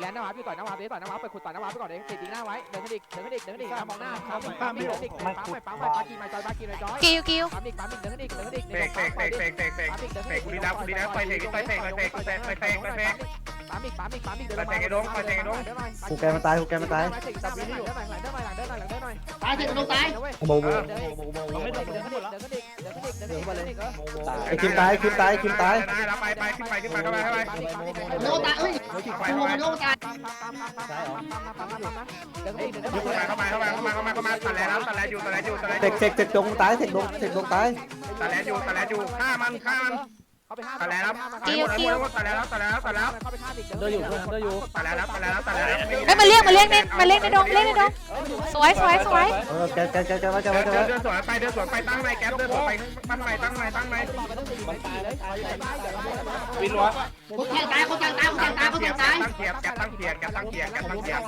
แลนหน้าวับอยู่ต่อยหน้าวับเดี๋ยวต่อยหน้าวับไปขุดต่อยหน้าวับไปก่อนเองติดยิงหน้าไว้เดินขึ้นอีกเดินขึ้นอีกเดินขึ้นอีกมองหน้าปั๊มปั๊มเดินอีกปั๊มไปปั๊มไปปากีมาจอยปากีมาจอยกิ้วกิ้วปั๊มอีกปั๊มอีกเดินขึ้นอีกเดินขึ้นอีกเตะเตะเตะเตะเตะเตะเตะกูดีแล้วกูดีแล้วไปเตะไปเตะไปเตะไปเตะไปเตะไปเตะ ปั๊มอีกปั๊มอีกปั๊มอีกเดินไปเตะไอ้ดงไปเตะไอ้ดงกูแกมาตายกูแกมาตายเดินหน่อยเดินหน่อยเดินหน่อยเดินหน่อยเดินหน่อยตายเสร็จโดนตายโมโมเดินขึ้นอีกเดินขึ้นอีกเดินขึ้นอีกเดินขึ้นอีกเดินขึ้นอีกเดินขึ้นอีกเออไอ้คิมตายคิมตายคิมตายได้แล้วไปไปขึ้นไปขึ้นไปเข้าไปเข้าไปโดนตายเอ้ยตัวมันโดนตายเดินขึ้นอีกเดินเข้าขึ้นอีกมาเข้ามาเข้ามาเข้ามาเข้ามาเข้ามาตัดแล้วตัดแล้วอยู่ตัดแล้วอยู่ตัดแล้วอเสยู่กเสกเสกดงตายเสกดงเสกดงตายตัดแล้วอยู่ตัดแล้วอยู่ฆ่ามันฆ่ามันเขาไปห้าตัดแล้วตัดแล้วตัดแล้วตัดแล้วตัดแล้วเข้าไปห้าอีกเดินอยู่เดินอยู่ตัดแล้วตัดแล้วตัดแล้วเฮ้ยมาเรียกมาเรียกในมาเรียกในดงเรียกในดงสวยสวยสวยเออแกแกแกแกมาแกเดิมานแกเดิมานเดินสวนไปเดินสวนไปตั้งในแก๊ปเดินสวนไปตั้งในตั้งในตั้งในวินวะ คนแทงตายคนแทงตายคนแทงตายคนแทงตายตั้งเกียร์แก๊ปตั้งเกียร์แก๊ปตั้งเกียร์แก๊ปตั้งเกียร์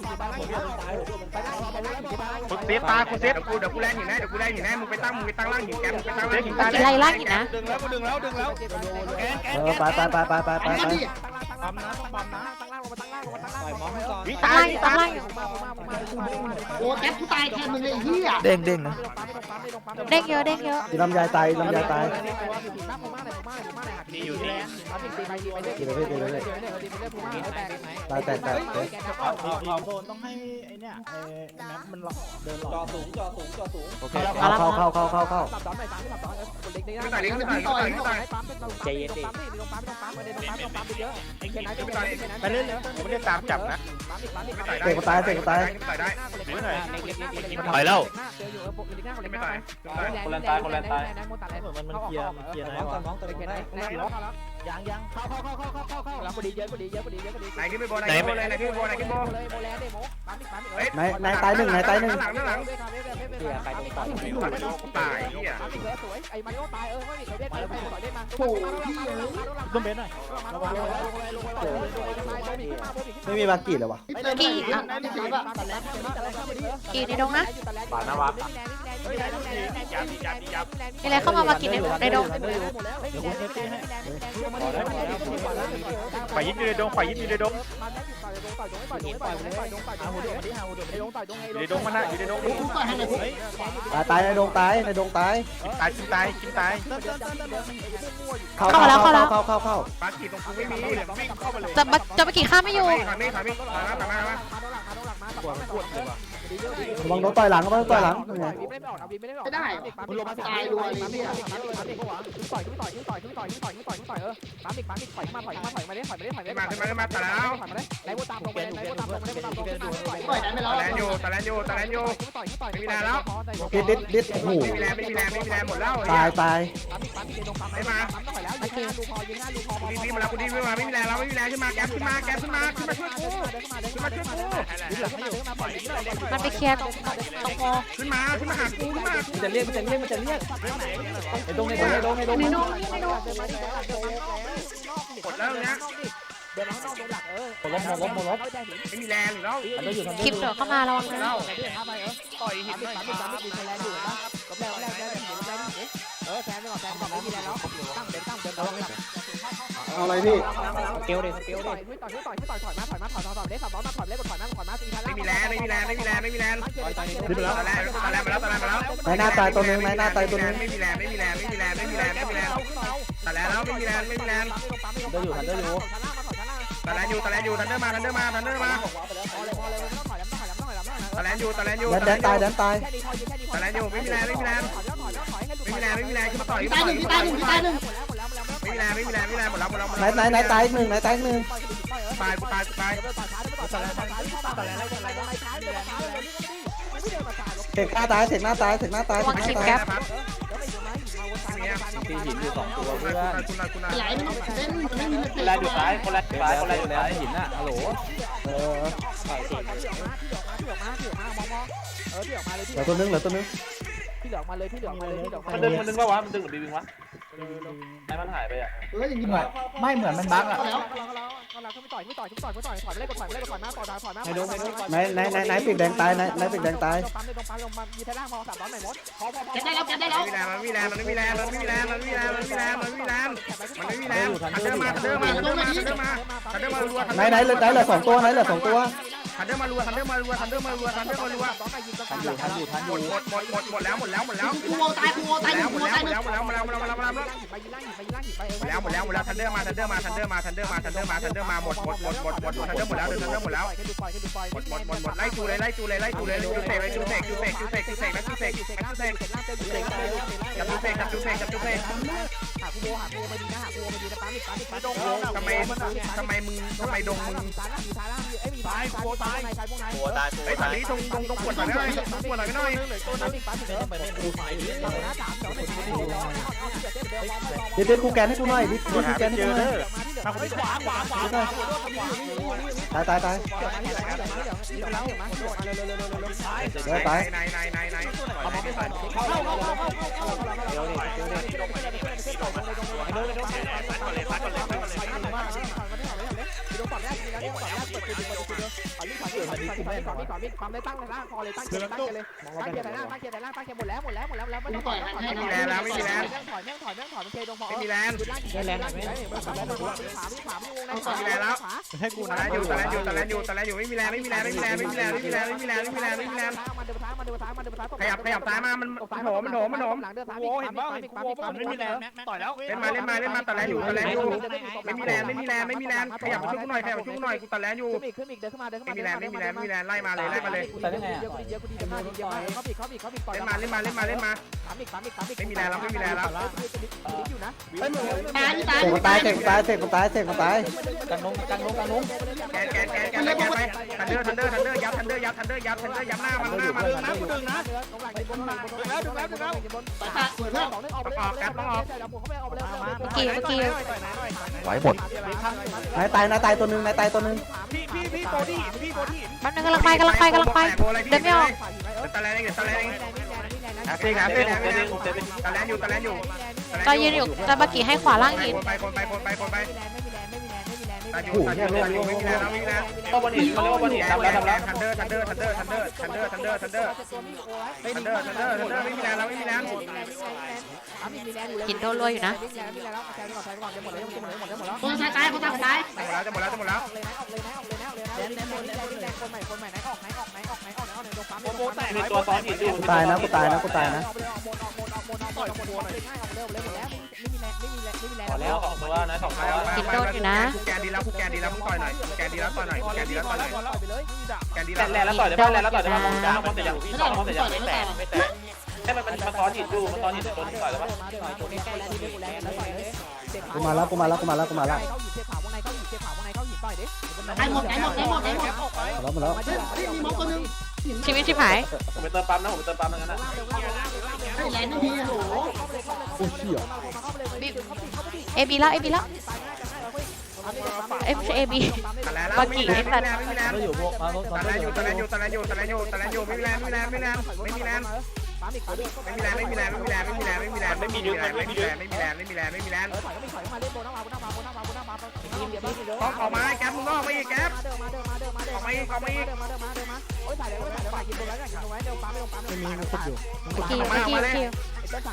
คุณเซฟตาคุณเซฟเดี๋ยวกูเดี๋ยวกูแลนหินแน่เดี๋ยวกูแลนหินแน่มึงไปตั้งมึงไปตั้งล่างหินแกมึงไปตั้งล่างหินมากินไล่ล่างอีกนะดึงแล้วกูดึงแล้วดึงแล้วแกนแกนเออไปไปไปไปไปไปปั๊มนะต้องปั๊มนะตั้งล่างลงมาตั้งล่างลงมาตั้งล่างล่อยมอมก่อนวิตั้งตายล่างตั้งล่างโอ้แก๊ปกูตายแทนมึงเลยเฮียเด้งเด้งนะเด้งเยอะเด้งเยอะลำไยตายลำไยตายนี่อยู่ที่กินเลยกินเลยตายแตกแตกเอาโซนต้องให้ไอ้เนี่ยไอ้แม็มันเดินหลอกจอสูงจอสูงจอสูงโอเคเข้าเข้าเข้าเข้าเข้าสับดอนหน่อยตามที่สับดอนเด็กๆไม่ตายดิไม่ตายดิไม่ตายดิไม่ตายปั๊มเป็นปั๊มใจเย็นดิลงปั๊มลงปั๊มมาเดินลงปั๊มลงปั๊มไปเยอะไอ้เคนไอ้เคนไอ้เคนไปเรื่อยๆผมไม่ได้ตามจับนะปั๊มอีกปั๊มอีกไม่ปั๊มตายอีกได้เสกก็ตายเสกก็ตายไม่ตายได้ถอยแล้วเจออยู่เออปกติหน้าคนเล็กไม่หน้าตายคนแรงตายคนแรงตายนะโมตัดเลยมันมันเคลียร์มันเคลียร์นะก่อนน้องตัวไอ้เคนได้ไอ้ไอ้ล็อกแล้วยังยังเข้าเข้าเข้าเข้าเข้าเข้าเข้าแล้วพอดีเยอะพอดีเยอะพอดีเยอะพอดีไหนขึ้นไปโบไหนขึ้นโบเลยไหนขึ้นโบไหนขึ้นโบเลยโมแลนด์เดโมปั๊มอีกปั๊มอีกเฮ้ยไหนไหนตายหนึ่งไหนตายหนึ่งหลังหลัง เป็นไรนะตายเนี่ยอีกแล้วยไอ้มาริโอตายเออไม่มีไปต่อยเล่มาโอ้โหต้เบนหน่อยรงระวัลงเลยลงเลยลงเลยไม่มีบางกีเลยวะกี่อะกีในดงนะปานะวัมีอะไรเข้ามาบางกีในในดงฝ่ายยิงอยู่ในดงฝ่ายยิงอยู่ในดงในดงมันะอยู่ในดงตายตายในดงตายในดงตายตายกินตายกินตายเข้าเข้าเข้าเข้าเข้าเข้าปากีตรงกูไม่มีวิ่งเข้ามาเลยจะมาจะมากี่ข้ามไม่อยู่ถามไม่ถามไม่ถามมาถามมา ระวังโดนต่อยหลังระวังต่อยหลังไม่ได้มึงลงมาตายรัวเลยเฮียต่อยต่อยต่อยต่อยต่อยต่อยต่อยเออปั๊มอีกปั๊มอีกต่อยมาต่อยมาต่อยมาได้ต่อยมาได้ต่อยมาได้ขึ้นมาขึ้นมาขึ้นมาตายแล้วต่อยมาได้ไหนกูตามลงไปไหนกูตามลงไปไหนกูตามลงไปต่อยต่อยได้ไม่แล้ตาวแลนอยู่ตาแลนอยู่ตาแลนอยู่ต่อยต่อยดิดดิดดิดโอ้โหไม่มีแรงไม่มีแรงไม่มีแรงหมดแล้วตายตาย ปั๊มอีกปั๊มอีกลงปั๊มไม่มาปั๊มต่อยแล้วยิงหน้าดูพอยิงหน้าดูพอกูดีมาแล้วกูดีมาไม่มีแรงแล้วไม่มีแรงขึ้นมาแก๊ปขึ้นมาแก๊ปขึ้นมาขึ้นมาช่วยกูขึ้นมาช่วยกูมันไปเคลียร์ตรงตรงโมขึ้นมาขึ้นมาหากูขึ้นมามันจะเรียกมันจะเรียกมันจะเรียกไอ้ดงในดงในดงในดงในดงกดแล้วเนี้ยเดินข้างนอกตรงหลักเออหมดลบหมดลบหมดลบไม่มีแรงแล้วมันได้อยู่ทำคลิปเดี๋ยวเข้ามาระวังนะต่อยหินปั๊มอีกปั๊มอีกปั๊มอีกมีแรงอยู่นะกับ เออแซมไปก่อนแซมก่อนไม่มีแรงแล้วตั้งเดินตั้งเดินระวังหลังเอาอะไรพี่เกลเลยเกลต่เลยต่อยต่อยต่อยต่อยมาถอยมาถอยถอยถอยเล่นสับล้อมาถอยเล่นกดถอยมาถอยมาตีทันไม่มีแรงไม่มีแรงไม่มีแรงไม่มีแรงแล้วตาแลนตาแลนมาแล้วตาแลนมาแล้วไหนหน้าตายตัวนึงไหนหน้าตายตัวนึงไม่มีแรงไม่มีแรงไม่มีแรงไม่มีแรงไม่มีแรงตาแลนแล้วไม่มีแรงไม่มีแรงได้อยู่ทันได้อยู่ตาแลนอยู่ตาแลนอยู่ทันเดอร์มาทันเดอร์มาทันเดอร์มาตาแลนอยู่ตาแลนอยู่แดนแดนตายแดนตายตาแลนอยู่ไม่มีแรงไม่มีแรง ม่มีแรงไม่มีแรงขึ้นมาต่อยตายหนึ่งตายหนึ่งตายหนึ่งไม่มีแรงไม่มีแรงไม่มีแรงหมดแล้วหมดแล้วหมดไหนแล้วไหนไหนตายหนึ่งไหนตายหนึ่งตายตายตายเสกหน้าตายเสกหน้าตายเสกหน้าตายเสกหน้าตายครับเนี่ยตีหินอยู่สองตัวเพื่อนคุณนายคุณนายไหลมันเล่นมันไม่มีคนแรกอยู่ซ้ายคนแรกซ้ายคนแรกอยู่แล้วหินอะฮัลโหลเออเออที่ออกมาเลยเหลือตัวนึงเหลือตัวนึงที่ เหลือมาเลยที่เหลือมาเลยที่เหลือมามันเลดึยงมันดึงว่าวะมันดึงหรือบีวิงวะให้มันหายไปอะเอออย่างนี้เหมือนไม่เหมือนมันบั๊กอะแล้วเอาละขึ้นไปต่อยขึ้นไปต่อยขึ้นไปต่อยขึ้นไปต่อยถอยไปเลยกดถอยไปเลยกดถอยมาต่อดาวถอยมาไหนไหนไหนไหนปีกแดงตายไหนไหนปีกแดงตายปั๊มเลยตรงปั๊มลงมามีเทล่างมองสามร้อยใหม่มดพอพอพอแกได้แล้วแกได้แล้วมันไม่มีแรงมันไม่มีแรงมันไม่มีแรงมันไม่มีแรงมันไม่มีแรงมันไม่มีแรงมันไม่มีแรงทันเดอร์มาทันเดอร์มาทันเดอร์มาทันเดอร์มาทันเดอร์มารัวไหนไหนเหลือไหนเหลือสองตัวไหนเหลือสองตัว ทันเดอร์มารัวทันเดอร์มารัวทันเดอร์มารัวทันเดอร์มารัวต้องมายิงต้องทันอยู่ทันอยู่ทันอหมยู่ดหมดหมดหมดหมดแล้วหมดแล้วหมดแล้วกูโมตายกูโมตายแล้วกูหมโมดแล้ตาวยหมดแล้วหมดแล้วหมดแล้วหมดแล้วหมดแล้วหมดแล้วไปยิงล่างหินไปยิงล่างหินไปเออแล้วหมดแล้วหมดแล้วทันเดอร์มาทันเดอร์มาทันเดอร์มาทันเดอร์มาทันเดอร์มาทันเดอร์มาหมดหมดหมดหมดหมดทันเดอร์หมดแล้วทันเดอร์หมดแล้วขึ้นดูปล่อยขึ้นดูปล่อยหมดหมดหมดหมดไล่จูเลยไล่จูเลยไล่จูเลยจูเสกเลยจูเสกจูเสกจูเสกจูเสกจูเสกจูเสกจูเสกล่างเจออยู่เสกจับจูเสกจับจูเสกจับจูเสกหากูโบหากูไปดีนะหากูไปดีนะปั๊มอีกปั๊มอีกปั๊มดงทำไมทำไมมึงทำไมดงมึงตายล่างอยู่ตายล่างอยู่เอ้ยมีตายตายตายตายพวกนายหัวตายหัวไอ้ตาสัตยว์นี้ตรงตรงตรงปวดหน่อยไม่ได้ตรงปวดหน่อยไม่ได้ตัวนั้นปั๊บเดี๋ยวไปเล่นกูไฟนะสามสองหนึ่งเดี๋ยวเดี๋ยวกูแกนให้กูหน่อยดิกูแกนให้กูหน่อยทางขวาขวาขวาขวาตายตายตายเดี๋ยวตายไหนไหนไหนไหนเอาไม่ใส่เข้าเข้าเข้าเข้าเข้าเข้าเดี๋ยวดิเดี๋ยวดิไปเลยไปเลยไปเลยไปเลย วดิความได้ตั้งเลยนะพอเลยตั้งเกียร์ตั้งเกียร์เลยตั้งเกียร์ไหนล่างตั้งเกียร์ไหนล่างตั้งเกียร์หมดแล้วหมดแล้วหมดแล้วแล้วไม่ต้องถอยถอยถอยถอยถอยถอยมันเทตรงพอไม่มีแรงได้แรงไหมขาขาขาไม่วงในขาให้กูนะแลนอยู่ตะแลนอยู่ตะแลนอยู่ตะแลนอยู่ไม่มีแรงไม่มีแรงไม่มีแรงไม่มีแรงไม่มีแรงไม่มีแรงไม่มีแรงไม่มีแรงมันเดินซ้ายมันเดินซ้ายมันเดินซ้ายขยับขยับซ้ายมามันโหมมันโหมมันโหมหลังเดินซ้ายโอ้เห็นป่ะเห็นกูมันไม่มีแรงต่อยแล้วเล่นมาเล่นมาเล่นมาตะแลนอยู่ตะแลนอยู่ไม่มีแรงไม่มีแรงไม่มีแรงขยับมาช่วยกูหน่อยขยับมาช่วยกูหน่อยกูตะแลนอยู่ขึ้นอีกขึ้นอีกเดินขึ้นมาเดินขึ้นไม่มีแรงไม่มีแรงไม่มีแรงไล่มาเลยไล่มาเลยเยอะกูดีเยอะกูดีเยอะกูดีเยอะมากเยอะมากเขาอีกเขาอีกเขาอีกต่อยเล่นมาเล่นมาเล่นมาเล่นมาสามอีกสามอีกสามอีกไม่มีแรงแล้วไม่มีแรงแล้วอยู่นะตายตายเสกมันตายเสกมันตายเสกมันตายเสกมันตายกันลงกันลงกันลงแกนแกนแกนแกนแกนไปทันเดอร์ทันเดอร์ทันเดอร์ยับทันเดอร์ยับทันเดอร์ยับทันเดอร์ยับหน้ามันหน้ามันดึงนะดึงนะตรงหลังบนหลังบนแล้วดึงแล้วดึงแล้วตายสวยเพื่อนสองนึงออกเลยออกเลยออกเลยเขาไปออกเลยเมื่อกี้เมื่อกี้ไหวหมดนายตายนายตายตัวหนึงนายตายตัวหนึง พี่พี่พี่โบดี้พี่โบดี้แป๊บนึงกำลังไปกำลังไปกำลังไป เดินไม่ออก ตะแลนเองตะแลนเองหาเส้นหาเส้นหาเส้นตะแลนอยู่ตะแลนอยู่จอยยืนอยู่จอยบากิให้ขวาล่างหิน คนไปคนไปคนไปคนไปไม่มีแรงไม่มีแรงไม่มีแรงไม่มีแรงตาอยู่ตาอยู่ไม่มีแรงแล้วไม่มีแรงเข้าวันนี้เขาเรียกว่าวันนี้ทำแล้วทำแล้วทันเดอร์ทันเดอร์ทันเดอร์ทันเดอร์ทันเดอร์ทันเดอร์ทันเดอร์ทันเดอร์ทันเดอร์ทันเดอร์ไม่มีแรงแล้วไม่มีแรงหินโดนรัวอยู่นะคนตายตายคนตายตายจะหมดแล้วจะหมดแล้วจะหมดแล้ว แดนนบดนนคนใหม่คนใหม่ไหนออกไหนออกไหนออกไหนออกไหนโดนปั๊มโตัวตอนนี้ดูตายนะกูตายนะกูตายนะออกเลยออกบนออกบนออกบออบออกน่ายออกเร็วหมแล้วไม่มีแรงไม่มีแรงไม่มีแรงพอแล้วออกตัวนะสองตัวติดโดนอยู่นะกูแกดีแล้วกูแกดีแล้วมึงต่อยหน่อยกูแกดีแล้วต่อยหน่อยกูแกดีแล้วต่อยหน่อยแกดีแล้วแล้วต่อยได้ป่ะแล้วต่อยได้ป่ะมึงจ้ามองแต่ยังมองแต่ยังไม่แตกไม่แตกให้มันมันซ้อนหินดูมันซ้อนหินโดนต่อยแล้วป่ะกูมาแล้วกูมาแล้วกูมาแล้วกูมาแล้ว ตายหมดตายหมดตายหมดตายหมดแล้วมาแล้วเฮ้ยเฮ้ยมีมองตัวนึงชีวิตชิบหายผมไปเติมปั๊มนะผมไปเติมปั๊มงั้นนะไอ้แรงนั่นทีโอ้โหโอ้เชี่ยเอบีแล้วเอบีแล้วเอ้ยไม่ใช่เอบีแล้วไม่มีแรงไม่มีแรงไม่มีแรงก็อยู่พวกมาพวกตะแลนอยู่ตะแลนอยู่ตะแลนอยู่ตะแลนอยู่ตะแลนอยู่ไม่มีแรงไม่มีแรงไม่มีแรงไม่มีแรงไม่มีแรงไม่มีแรงไม่มีแรงไม่มีแรงไม่มีแรงไม่มีแรงไม่มีแรงไม่มีแรงไม่มีแรงไม่มีแรง ต้องออกมาแก๊ปมึงออกมาอีกแก๊ปออกมาอีกออกมาอีกไม่มีมันขุดอยู่เมื่อกี้เมื่อกี้เมื่อกี้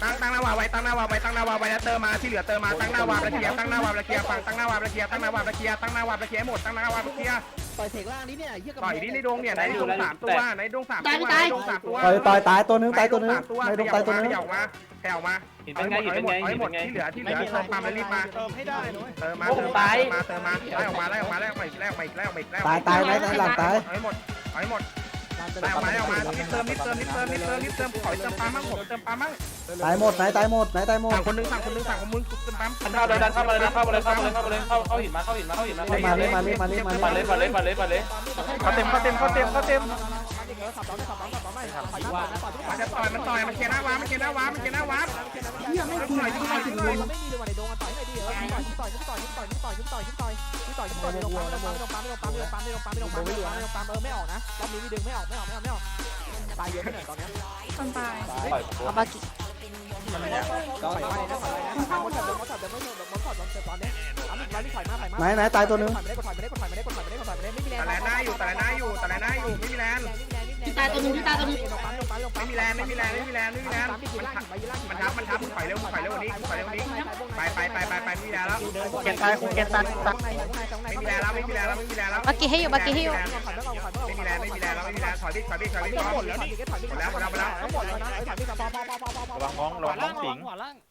ตั้งตั้งหน้าวาไว้ตั้งหน้าวาไว้ตั้งหน้าวาไว้แล้วเติมมาที่เหลือเติมมาตั้งหน้าวาระเกียตั้งหน้าวาระเกียฝั่งตั้งหน้าวาระเกียตั้งหน้าวาระเกียตั้งหน้าวาระเกียหมดตั้งหน้าวาระเกียต่อยเสกล่างนี้เนี่ยเยี่ยกับต่อยนี่ในดงเนี่ยในดงสามตัวในดงสามตัวในดงสามตัวต่อยต่อยตายตัวหนึงตายตัวหนึงตัวในดงตายตัวหนึงขยับมาขยับมา หินเป็นไงหินเป็นไงหินหมเป็ดนไง ที่เหลือที่เหลือเติมความรีบมาเติมให้ได้นะเติมมาเติมมาเติมมาไล่ออกมาไล่ออกมาไล่ออกมาอีกไล่ออกมาอีกไล่ออกมาอีกไล่ออกตามายตายนายนายหลังตายเอาให้หมดเอาให้หมดไล่ออกมาไล่ออกมานิดเติมนิดเติมนิดเติมนิดเติมนิดเติมขอเติมปั๊มมั่งผมเติมปั๊มมั่งตายหมดนายตายหมดนายตายหมดสั่งคนนึงสั่งคนนึงสั่งคนมึงเติมปั๊มเข้าเลยดันเข้ามาเลยดันเข้ามาเลยเข้ามาเลยเข้ามาเลยเข้าเข้าหินมาเข้าหินมาเข้าหินมาเข้าหินมาเลยมาเลยมาเลยมาเลยมาเลยมาเลยเขาเต็มเขาเต็มเขาเต็มเขาเต็มว่ามันจะต่อยมันต่อยมันเคลียร์หน้าวามันเคลียร์หน้าวามันเคลียร์หน้าวา เฮียไม่คุยหน่อยคุยหน่อยคุยหน่อยไม่มีเลยวันไหนดนต่อยหน่อยดิเออต่อยต่อยต่อยต่อยต่อยต่อยต่อยต่อยต่อยต่อยไม่ลงปั๊มไม่ลงปั๊มไม่ลงปั๊มไม่ลงปั๊มไม่ลงปั๊มไม่ลงปั๊มไม่ลงปั๊มไม่ลงปั๊มไม่ลงปั๊มเออไม่ออกนะรอบนี้มีดึงไม่ออกไม่ออกไม่ออกไม่ออกตายเยอะขนาดตอนนี้คนตายปล่อยเอาบากิถอยไปนะถอยไปนะมดจับมดจับเดี๋ยไม่มดถอดตอนตอนนี้ปั๊มอีกร้อยนี่ถอยมาถอยมาไหนไหนตายตัวนึงถอยไม่ได้กดถอยไม่ได้กดถอยไม่ได้กดถอยไม่ได้กดถอยไม่ได้ไม่มีแรงต่แลนหน้าอยู่ต่แลนหน้าอยู่ต่แลนหน้าอยู่ไม่มีแรง พี่ตายตัวนึงพี่ตายตัวนึงลงปั๊มลงปั๊มลงปั๊ไม่มีแรงไม่มีแรงไม่มีแรงไม่มีแรงปั๊มอีกทีล่างไปยีล่างมันทับมันทับมึงถอยเร็วมึงถอยเร็วนี้มึงถอยเร็วนี้ไปไปไปไปไปไม่มีแรงแล้วแกตายแกตายไม่มีแรงแล้วไม่มีแรงแล้วไม่มีแรงแล้วเมื่อกี้ให้อยู่เมื่อกี้ให้อยู่ไม่มีแรงไม่มีแรงแล้วไม่มีแรงถอยดิถอยดิถอยดิถอยหมดแล้วนี่หมดแล้วหมดแล้วหมดแล้วหมดแล้วนะถอยพี่กับปอปอปอปอปอระวังมองระวังมองสิง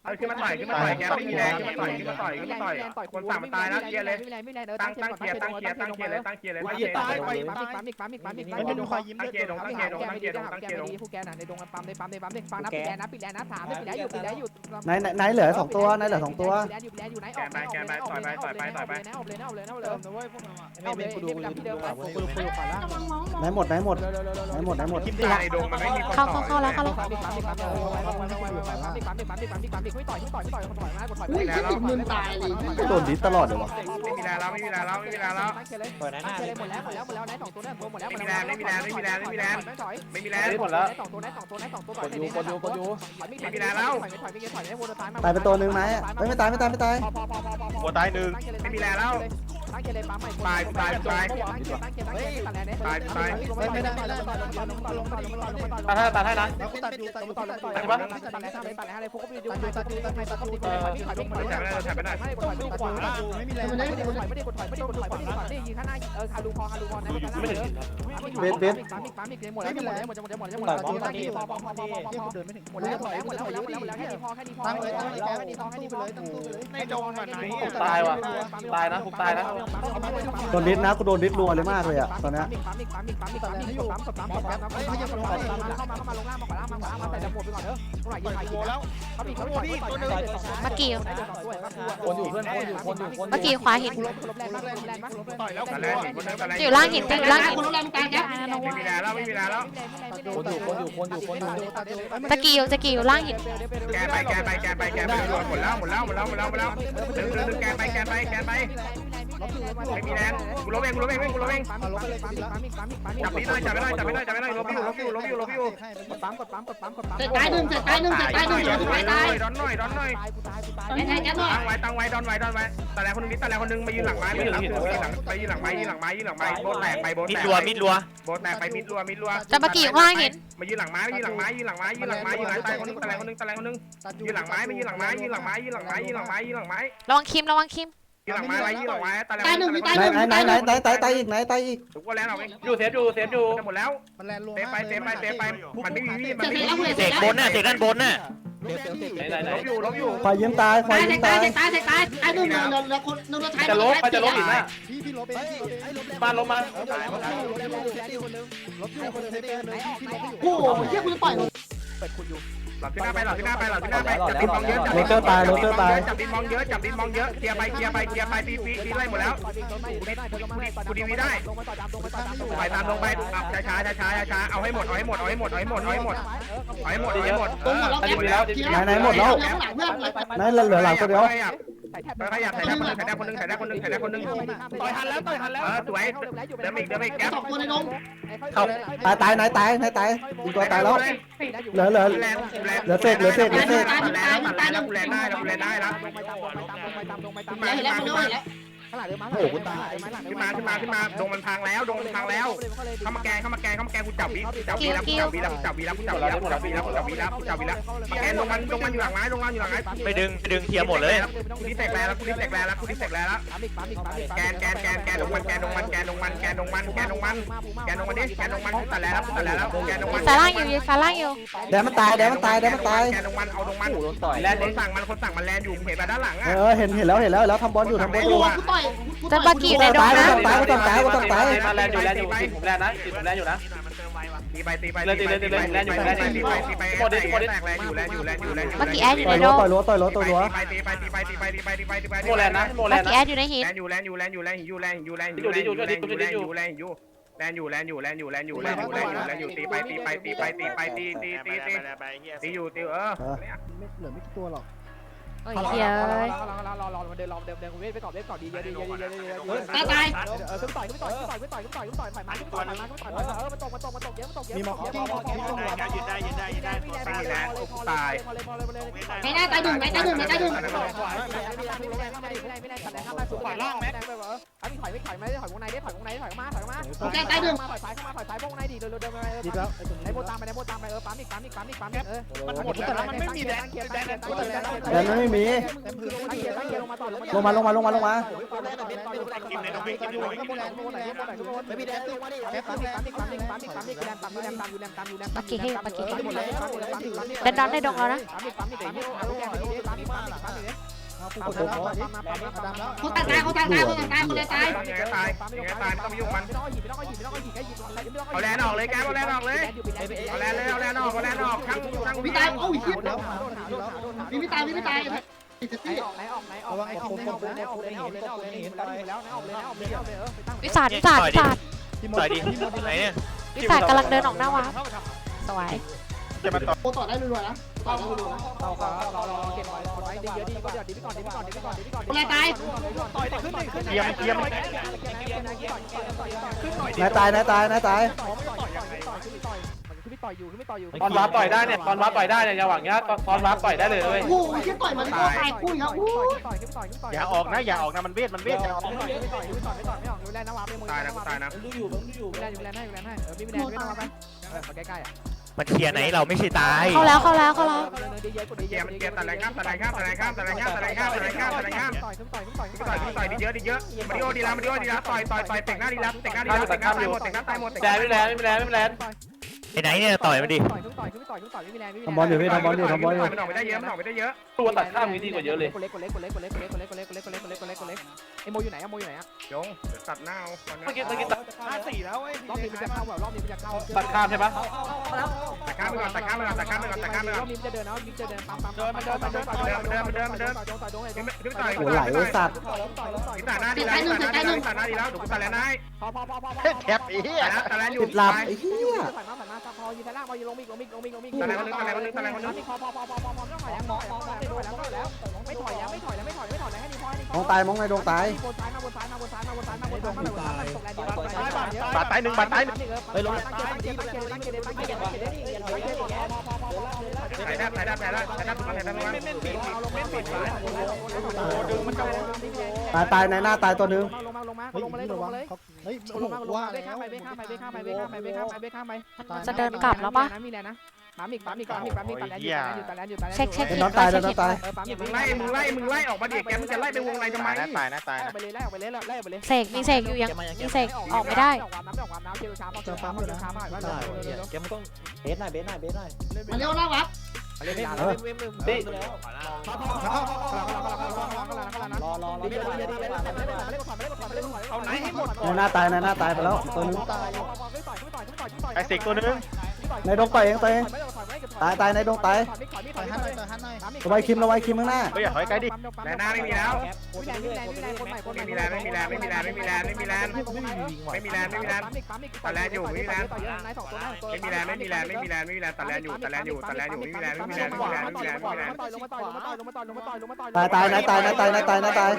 เออขึ้นมาต่อยขึ้นมาต่อยแกไม่มีแรงขึ้นมาต่อยขึ้นมาต่อยขึ้นมาต่อยคนสั่งมันตายแล้วเคลียร์เลยไม่แรงไม่แรงเออตั้งตั้งเคลียร์ตั้งเคลียร์ตั้งเคลียร์เลยตั้งเคลียร์เลยตั้งเคลียร์ปั๊มอีกปั๊มอีกปั๊มอีกปั๊มอีกปั๊มอีกไม่เป็นควายยิ้มตั้งด้วยเคลียร์ดงตั้งเคลียร์ดงตั้งเคลียร์ดงตั้งเคลียร์ดงผู้แกน่ะในดงปั๊มในปั๊มในปั๊มในฟังนะปิดแลนะปิดแลนะถามปิดแลอยู่ปิดแลอยู่ไหนไหนไหนเหลือสองตัวไหนเหลือสองตัวปิดแลอยู่ปิดแลอยู่ไหนออกเลยนะออกเลยนะออกเลยนะออกเลยนะออกเลยนะออกเลยไม่เป็นกูดูกูดูกูดูกูดูกูดูขวาล่างไหนหมดไหนหมดไหนหมดไหนหมดคิดได้ในดงมันไม่มีคนเข้าเข้าเข้าแล้วเข้าแล้วปั๊มอีกปั๊มอีกปั๊มอีกปั๊มอีกปั๊มอีกปั๊มอีกปั๊มอีกปั๊มอีกปั๊มอีกต่อยต่อยต่อยต่อยมากดถอยอุ้ยฉันติดมือตายเลยก็โดนดิสตลอดเลยวะไม่มีแรง แล้วไม่มีแรงแล้วไม่มีแรงแล้วเปิดหน้าตั้งเลยหมดแล้วหมดแล้วหมดแล้วไหนสองตัวนั้นหมดแล้วไม่มีแรงไม่มีแรงไม่มีแรงไม่มีแรงถอยไม่มีแรงหมดแล้วสองตัวไหนสองตัวไหนสองตัวกดอยถอยถอยถอยไม่มีแล้วถอยถอยไม่ถอยไม่วนตายตายไปตัวหนึ่งไหมไม่ไม่ตายไม่ตายไม่ตายพอพอพอพอพอหัวตายหนึ่งไม่มีแรงแล้ว ตั้งเกเลยปั๊มใหม่ตายตายตายตั้งเกตั้งเกตั้งเกตัดแรงเนี่ยตายตายไม่ได้ไม่ได้ลงต่อลงต่อลงต่อลงต่อลงต่อลงต่อตาให้ตาให้นะแล้วกูตัดอยู่ตัดลองยู่ต่ตัอดลอยู่งต่อตัดแล้วตัดแล้วตัดแล้วเลยพวกก็ไปดูตัดตัดตัดตัดตัดตัดตัดตัดถอยไม่ถอยไม่ถอยไม่ถอยไม่ถอยไม่ถอยไม่ถอยไม่ถอยไม่ถอยไม่ถอยไม่ได้กดถอยไม่ได้กดถอยไม่ได้กดถอยไม่ได้กดถอยไม่ได้กดถอยนี่ยิงข้างหน้าเออคารูพอคารูพอนะไม่ถึงปั๊มอีกปั๊มอีกหมดแล้วหมดแล้วหมดแล้วหมดแล้วหมดแล้วหมดแล้วหมดแล้วพอพอพอพอพอพอเดินไม่ถึงหมดแล้วหมดแล้วหมดแล้วหมดแล้วหมดแล้วแค่นี้พอแค่นี้พอตั้งเลยแค่ตั้งเลยนี้พอแค่นี้พอตั้งตู้ไปเลยตั้งตู้ไปเลยในดงอะไหนตายว่ะตายนะผมตายนะโดนดิสนะกูโดนดิสรัวเลยมากเลยอะตอนนี้ปั๊มอีกปั๊มอีกปั๊มอีกปั๊มอีกปั๊มปั๊มปั๊มปั๊มปั๊มปั๊มปั๊มเข้ามาเข้ามาลงล่างมาขวาล่างมาขวาล่างมาแต่จะหมดไปก่อนเถอะเท่าไหร่ยิงไปยิงแล้วเขามีเขามีตัวนึงเมื่อกี้คนอยู่เพื่อนคนอยู่คนอยู่คนเมื่อกี้ขวาหินลบลบแรงมากลบแรงมากต่อยแล้วแต่แรงคนแต่แรงจะอยู่ล่างหินจะอยู่ล่างหินคนละแรงตายแกไม่มีแรงแล้วไม่มีแรงแล้วคนอยู่คนอยู่คนอยู่คนอยู่ตะกี้อยู่ตะกี้อยู่ล่างหินแกไปแกไปแกไปแกไปหมดแล้วหมดแล้วหมดแล้วหมดแล้วหมดแล้วดึงดึงดึงแกไปแกไปแกไปไม่มีแรงกูลบเองกูลบเองกูลบเองปั๊มปั๊มปั๊มปั๊มปั๊มปั๊มจับนี่เลยจับไม่ได้จับไม่ได้จับไม่ได้ลบอยู่ลบอยู่ลบอยู่ลบอยู่กดปั๊มกดปั๊มกดปั๊มกดปั๊มเสร็จตายหนึ่งเสร็จตายหนึ่งเสร็จตายหนึ่งเดี๋ยวตายตายดอนหน่อยดอนหน่อยตายกูตายกูตายแทงแกหน่อยตั้งไว้ตั้งไว้ดอนไว้ดอนไว้แต่แล้วคนนึงนิดแต่แล้วคนนึงมายืนหลังไม้มายืนหลังไปยืนหลังไปยืนหลังไม้ยืนหลังไม้ยืนหลังไม้โบแตกไปโบมิแตดกรัวมิดรัวโบแตกไปมิดรัวมิดรัวจะเมื่อกี้อยู่ข้างล่างหินมายืนหลังไม้มายืนหลังไม้ยืนหลังไม้ยืนหลังไม้ยืนหลังไม้ตายคนนึงแต่แล้วคนนึงแต่แล้วคนนึงตัดอยู่ยืนหลังไม้มายืนหลังไม้ยืนหลังไม้ยืนหลังไม้ยืนหลังไม้ยืนหลังไม้ระวังคิมระวังคิม ยืนหลังไม้ไว้ยืนหลังไม้แต่แล้วตายหนึ่งพี่ตายไหหนนึ่งไหนไหนไหนไหนตายตายอีกไหนตายอีกถูกว่าแล้วเราเองอยู่เซฟอยู่เซฟอยู่จะหมดแล้วมันแลนรวมเซฟไปเซฟไปเซฟไปมันไม่มีมีดมันเสร็จไม่มีแล้วมีดเสร็เสจกแล้วบนน่ะเสกด้านบนน่ะไหนไหนไหนลบอยู่ลบอยู่ควายยิ้มตายควาตายยยิ้เสร็มจตาตายยเสร็จตายเสร็จตายตายหนึ่งเดี๋ยวแล้วคนนึงเราใช้จะล้มเขาจะล้มอีกนะพี่พี่ลบเองพี่ลบเองบ้านล้มมาลบอยู่คนเซฟเองเลยพี่ลบอยู่โอ้โหเฮียกูจะต่อยเปิดคุณอยู่ หลับที่หน้าไปหลับที่หน้าไปหลับที่หน้าไปจับดินมองเยอะจับโรเตอร์ตายโรเตอร์ตายจับดินมองเยอะจับดินมองเยอะเคลียร์ไปเคลียร์ไปเคลียร์ไปตีปีตีไล่หมดแล้วลงไปต่อดำลงไปต่อดำลงไปต่อดำลงไปตามลงไปช้าช้าช้าช้าช้าเอาให้หมดเอาให้หมดเอาให้หมดเอาให้หมดเอาให้หมดเอาให้หมดเอาให้หมดตรงหมดแล้วแกหลังเพื่อนไหนเหลือหลังตัวเดียวใส่แทบ ขยับใส่ได้คนนึงใส่ได้คนนึงใส่ได้คนนึงใส่ได้คนนึงต่อยหันแล้วต่อยหันแล้วเออสวยเดิมอีกเดิมอีกแก๊ปสองตัวในนงตายตายไหนตายไหนตายอีกตัวตายแล้วเหลือเหลือแรงแรงเหลือเศษเหลือเศษเหลือเศษมันแรงมันแรงแล้วกูแรงได้แล้วกูแรงได้แล้วลงไปตามลงไปตามลงไปตามลงไปตามแล้วเห็นแล้วคนด้วยแล้ว ข้างหลังเดินมาโอ้โหตายขึ้นมาขึ้นมาขึ้นมาดงมันพังแล้วดงมันพังแล้วเข้ามาแกงเข้ามาแกงเข้ามาแกงกูจับวีจับวีแล้วกูจับวีแล้วกูจับวีแล้วกูจับวีแล้วกูจับวีแล้วกูจับวีแล้วกูจับวีแล้วแกงลงมันลงมันอยู่หลังไม้ลงมันอยู่หลังไม้ไปดึงไปดึงเคลียร์หมดเลยกูดิแตกแล้วกูดิแตกแล้วกูดิแตกแล้วปั๊มอีกปั๊มอีกปั๊มอีกแกนแกนแกนแกนลงมันแกนลงมันแกนลงมันแกนลงมันแกนลงมันแกนลงมันดิแกนลงมันตัดแล้วตัดแล้วแกนลงมันสายล่างอยู่สายล่างอยู่แดนมันตายแดนมันตายแดนมันตายแกนลงมันเอาลงมันแลนคนสั่งมันคนสั่งมันแลนอยู่เห็นแบบด้านหลังเออะอเห็นเห็นแล้วเห็นแล้วแล้วทำบอลอยู่ทำบอลโอ้อยู่โหกูต่อยกูจะต่อยเมื่อกี้อยู่ในดงตายนะก็ต้องตายก็ต้องตายก็ต้องตายมาแลนอยู่แลนอยู่ติดผมแลนนะติดผมแลนอยู่นะตีไปตีไปตีไปตีไปตีไปตีไปตีไปตีไปแตกแรงอยู่แรงอยู่แรงอยู่แรงอยู่เมื่อกี้แอดอยู่ต่ในอยดรั้วงต่อยรั้วต่อยรั้วต่อยรั้วตีไปตีไปตีไปตีไปตีไปตีไปโมแลนนะโมแลเมื่อนกี้นะแอดอยู่ในหินแลนอยู่แลนอยู่แลนอยู่แลนอยู่แลนอยู่แลนอยู่แลนอยู่แลนอยู่แลนอยู่แลนอยู่แลนอยู่แลนอยู่แลนอยู่แลนอยู่แลนอยู่แลนอยู่แลนอยู่ตีไปตีไปตีไปตีไปตีตีตีตีตีตีอยู่ตีเออเหลือไม่กี่ตัวหรอก โอ้ยเฮียเอ้ยรอรอรอรอเดินรอเดินเดินเวทไปก่อนเวทก่อนดีเยอะดีเยอะดีเยอะดีเยอะตายตายเออขึ้นต่อยขึ้นต่อยขึ้นต่อยขึ้นต่อยขึ้นต่อยขึ้นต่อยต่อยมาขึ้นต่อยมาขึ้นต่อยมาเออมันตกมันตกมันตกเยอะมันตกเยอะมีมอคกิ้งมอคกิ้งยืนได้ยืนได้ยืนได้ตายแล้วกูตายไหนหน้าตายหนึ่งไหนตายหนึ่งไหนตายหนึ่งไม่ได้ไม่ได้ไม่ได้ตัดแรงข้ามมาสูงฝ่ายล่างแม็กไปเหรออันนี้ถอยไม่ถอยไม่ได้ถอยวงในได้ถอยวงในได้ถอยมาถอยมาถอยซ้ายเข้ามาถอยซ้ายถอยซ้ายวงในดิเดินเดินไปดีแล้วไอ้ตรงไอ้นี้โบตามไปไอ้โบตามไปเออปั๊มอีกปั๊มอีกปั๊มอีกปั๊มอีกเออมันหมดแล้วมันไม่มีแดงแดงแดงแดนไม่มีตั้งเกียร์ตั้งเกียร์ลงมาต่อลงมาลงมาลงมาลงมาไม่มีแดงลงมาดิปั๊มอีกปั๊มอีกปั๊ม ดิถอยไม่ถอยไม่ถอยวงในได้ถอยวงในถอยมาถอยมาโอเคใจเดิมาถอยซ้ายเข้ามาถอยซ้ายวงในดีเดินเดินไปดีแล้วไอ้โบตามไปไอ้โบตามไปเออปั๊มอีกปั๊มอีกปั๊มอีกปั๊มอีกเออมันหมดแล้วมันไม่มีแดนแดนแดนแดนไม่มีลงมาลงมาลงมาลงมาปักกี้ให้ปักกี้ได้ดันได้ดองแล้วนะ กูกดแล้วก่อนดิเขาตัดตายเขาตัดตายเขาตัดตายคนเายตายไม่ต้องหิบไม่ต้องหิบไม่ต้องหิบแค่หิบเขาแลนออกเลยแกเขาแลนออกเลยเขาแลนเลยเอาแลนออกเขาแลนออกทั้งทั้งพี่ตายเอ้าเหี้ยพี่ไม่ตายพี่ไม่ตายไอ้เจ๊ออกไหนออกไหนออกไอ้คมคมเายออกเลยออกเายออกเลยเห็นาล้วเห็นแล้วออกเายออกเลยออกเายเอาวิสาดวิสาดวิสาดใส่ดิไหนเนี่ยวิสาดกาลังเดินออกหน้าวัดสวย จะมาต่อโคต่อได้รัวๆนะต่อได้รัวๆนะเราก็รอรอเก็บไว้กดไว้ดีเยอะดีก็เดี๋ยวดีไปก่อนดีไปก่อนดีไปก่อนดีไปก่อนคนตายต่อยขึ้นดิขึ้นเกียมเกียมนายตายนายตายนายตายขึ้นไปต่อยอยู่ขึ้นไปต่อยอยู่ตอนวาร์ปต่อยได้เนี่ยตอนวาร์ปต่อยได้เนี่ยอย่าหวังเงี้ยตอนตอนวาร์ปต่อยได้เลยเว้ยโอ้ยเฮียต่อยมันก็ตายคู่ครับโอ้ยต่อยขึ้นต่อยขึ้นต่อยอย่าออกนะอย่าออกนะมันเวทมันเวทอย่าออกไม่ต่อยไม่ต่อยไม่ต่อยไม่ต่อยไม่ออกอยู่แลนนะวาไม่มือตายนะกูตายนะดูอยู่ผมดูอยู่แลนอยู่แลนให้อยู่แลนให้เออมีแลนไม่ต้องมาไปเออใกล้ๆอะ มันเคลียร์ไหนเราไม่ใช่ตายเข้าแล้วเข้าแล้วเข้าแล้วเคลียร์มันเคลียร์ตะไลข้ามตะไลข้ามตะไลข้ามตะไลข้ามตะไลข้ามตะไลข้ามตะไลข้ามต่อยต่อยต่อยต่อยต่อยดีเยอะดีเยอะมาดิโอดีแล้วมาดิโอดีแล้วต่อยต่อยต่อยเตะหน้าดีแล้วเตะหน้าดีแล้วเตะหน้าตายหมดเตะหน้าตายหมดแต่ไม่แรงไม่แรงไม่แรงไอ้ไหนเนี่ยต่อยมันดิทำบอลอยู่พี่ทำบอลอยู่ทำบอลอยู่ทำบอลอยู่ไม่ได้เยอะไม่ได้เยอะ ตัวตัดข้ามนี้ดีกว่าเยอะเลย คนเล็กคนเล็กคนเล็กคนเล็กคนเล็กคนเล็กคนเล็กคนเล็กคนเล็กคนเล็กคนเล็กคนเล็กไอโมอยู่ไหนอะโมอยู่ไหนอะยงตัดหน้าเอาเมื่อกี้เมื่อกี้ตัดห้าสี่แล้วเว้รอบนี้มันจะเข้าแบบรอบนี้มันจะเข้าตัดข้ามใช่ปะตัดข้ามไปก่อนตัดข้ามไปก่อนตัดข้ามไปก่อนตัดข้ามไปรก่ออบนี้มันจะเดินนะมันจะเดินปั๊มปั๊มปั๊มปั๊มปั๊มปั๊มปั๊มปั๊มปั๊มปั๊มปั๊มปั๊มปั๊มขึ้นไปขึ้นไปโหไหลไอ้สัตว์อีตาหน้าดีแล้วอีตาหน้าดีแล้วอีตาหน้าดีแล้วดูกูตัดแล้วนายพอพอพอพอแคปอีตัดแล้วตัดแล้วอยู่ติดหลับไอ้เหี้ยผ่านมาผ่านมาพอยืนท่าล่าพอยืนลงมิกลงมิกลงมิกลงมิกตัดแล้วนึงตัดแล้วนึงตัดแล้วนึงพอพอพอพอพอพอไม่ต้องถอยแล้วมองมองถอยแ้วาแล้วไม่ถอยแล้วไม่ถอยแล้วไม่ถอยไม่ถอยแล้วให้ดีพอให้ดีพอมองตายมองในดวงตายบนซ้ายมาบนซ้ายมาบนซ้ายมาบนซ้ายมาบนซ้ายมาบนซ้ายตกแรงดีบาดตายหนึ่งบาดตายหนึ่งเฮ้ยลงตั้งเกมตั้งเกมตั้งเกมตั้งเกมตั้งเกมตั้งเกมตั้งเกมถ่ายได้ถ่ายได้ถ่ายได้ถ่ายได้ทุกคนถ่ายได้ทุกคนไม่ไม่ปิดไม่ปิดสายโอ้ดึงมันจะตายตายในหน้าตายตัวนึงลงมาลงมาลงมาเลยลงมาเลยเฮ้ยลงมาลงมาเบ้ข้ามไปเบ้ข้ามไปเบ้ข้ามไปเบ้ข้ามไปเบ้ข้ามไปเบ้ข้ามไปสเดินกลับแล้วปะมีแรงนะ ปั๊มอีกปั๊มอีกปั๊มอีกปั๊มอีกตัดแรงอยู่ตัดแรงอยู่ตัดแรงอยู่เช็คเช็คเป็นหิน้นองตายแล้วน้องตายปั๊มอีกมึงไล่มึงไล่มึงไล่ออกมาเด็กแกมึงจะไล่ไปวงในทำไมตายนะตายไล่นะไปเลยไล่ออกไปเลยไล่ออกไปเลยเสกมีเสกอยู่ยังมีเสกออกไม่ได้ออกน้ำออกน้ำเจอช้าเจอช้าเจอช้ามาเจอช้ามาเร็วแกไม่ต้องเบสหน่อยเบสหน่อยเบสหน่อยมาเร็วนะวับเล่นยาเออดิรอรอรอเอาไหนให้หมดในหน้าตายในหน้าตายไปแล้วตัวนึงไอ้สิกตัวนึงในดวงต่อยเองตัวเอง ตายตายในดวงตายต่อยหันหน่อยต่อยหันหน่อยระไว้คิมระไว้คิมข้างหน้า เฮ้ยอย่าถอยไกลดิแต่หน้าไม่มีแล้ว ไม่มีแรงไม่มีแรงคนใหม่คนใหม่ไม่มีแรงไม่มีแรงไม่มีแรงไม่มีแรงไม่มีแรงไม่มีวิ่งว่ะไม่มีแรงไม่มีแรงต่อแรงอยู่ไม่มีแรงต่อเยอะนายสองตัวไม่มีแรงไม่มีแรงไม่มีแรงไม่มีแรงตัดแรงอยู่ตัดแรงอยู่ตัดแรงอยู่ไม่มีแรงไม่มีแรงไม่มีแรงไม่มีแรงไม่มีแรงต่อยลงมาต่อยลงมาต่อยลงมาต่อยลงมาต่อยลงมาต่อยตายตายนายตายนายตายนายตายนายตาย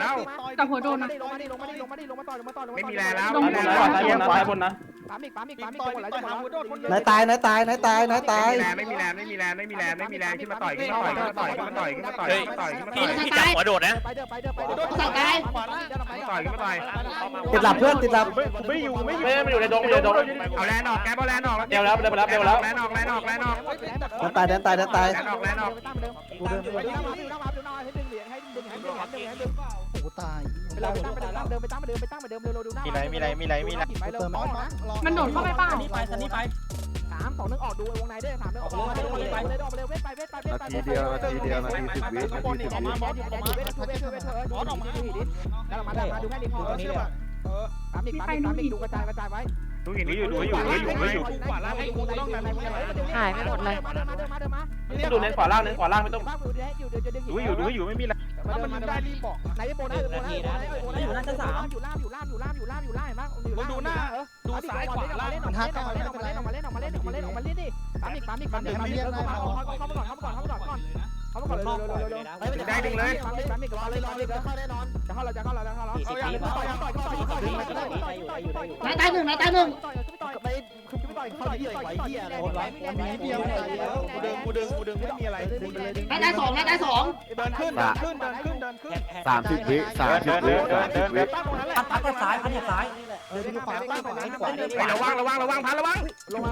กับหัวโดนนะลงมาดิลงมาดิลงมาดิลงมาต่อยลงมาต่อยลงมาไม่มีแรงแล้วซ้ายบนนะซ้ายบนนะ ปั๊มอีกปั๊มอีกปั๊มอีกคนละจะหมดแล้วนายตายนายตายนายตายนายตายไม่มีแรงไม่มีแรงไม่มีแรงไม่มีแรงไม่มีแรงขึ้นมาต่อยขึ้นมาต่อยขึ้นมาต่อยขึ้นมาต่อยขึ้นมาต่อยขึ้นมาต่อยขึ้นมาต่อยพี่พี่จับหัวโดดนะไปเด้อไปเด้อไปเด้อต่อยขึ้นมาต่อยติดหลับเพื่อนติดหลับไม่อยู่ไม่อยู่ไม่ไม่อยู่ในดงไม่อยู่ในดงเอาแลนออกแกบอลแลนออกเดี๋ยวแล้วเดี๋ยวแล้วเดี๋ยวแล้วแลนออกแลนออกแลนออกแดนตายแดนตายแดนตายแลนออกแลนออกกูเดินไปตั้งมาตั้ งมาตั้งมาให้งเรียญให้ดึงให้ดึงให้ดึงให้ดึงโอ้ตายไปตั้งไปเดินไปตั้งไปเดินไปตั้งไปเดิมเร็วๆดูหน้ามีไรมีไรมีไรมีไรเติมมันโดดเข้าไปเปล่านี่ไปสันนี่ไปสามสองหนึ่งออกดูวงในด้วยสามหนึ่งออกเลยออกเลยออกเลยออกเลยเวทไปเวทไปเวทไปนาทีเดียวนาทีเดียวนาทีสิบวินาทีสิบวิแดนอยู่แดนอยู่เวทเวทเวทเวทเออดูดูดูดิแล้วมามาดูแค่นี้พอปั๊มอีกปั๊มอีกปั๊มอีกดูกระจายกระจายไว้ดูอยู่ดูอยู่ดูอยู่ดูอยู่หายไปหมดเลยมาเดินมาเดินมาเดินมาดูเน้นขวาล่างเน้นขวาล่างไม่ต้องอยู่เดียวจะดึงดูอยู่ดูอยู่ไม่มีอะไร แล้วมันได้รีบบอกไหนโบนะโบนะโบนะอยู่หน้าชั้นสามอยู่ล่ามอยู่ล่ามอยู่ล่ามอยู่ล่ามอยู่ล่ามมากอยู่ดูหน้าเออดูซ้ายขวาล่างมันทักออกมาเล่นออกมาเล่นออกมาเล่นออกมาเล่นออกมาเล่นออกมาเล่นดิปั๊มอีกปั๊มอีกปั๊มอีกปั๊มอีกปั๊มอีกเข้ามาก่อนเข้ามาก่อนเข้ามาก่อนเข้ามาก่อนเข้ามาก่อนเข้ามาก่อนเร็วเร็วเร็วเร็วได้ดึงเลยจะเข้าเราจะเข้าเราจะเข้าเราเอาอย่างนี้ต่อยต่อยต่อยต่อยต่อยต่อยต่อยต่อยนายตายหนึ่งนายตายหนึ่งต่อยไปต่อยต่อยต่อยต่อยต่อยโอนไว้โอ นนิดเดียวกูดึงกูดึงกูดึงไม่มีอะไรดึงไปเลยดึงนายตายสองนายตายสองเดินขึ้นเดินขึ้นเดินขึ้นเดินขึ้นสามสิบวิสามสิบวิสามสิบวิตั้งตรงนั้นแหละพัดพัดซ้ายพัดซ้ายเดินไปขวาตั้งขวาขวาไประวังระวังระวังพันระวังลงมา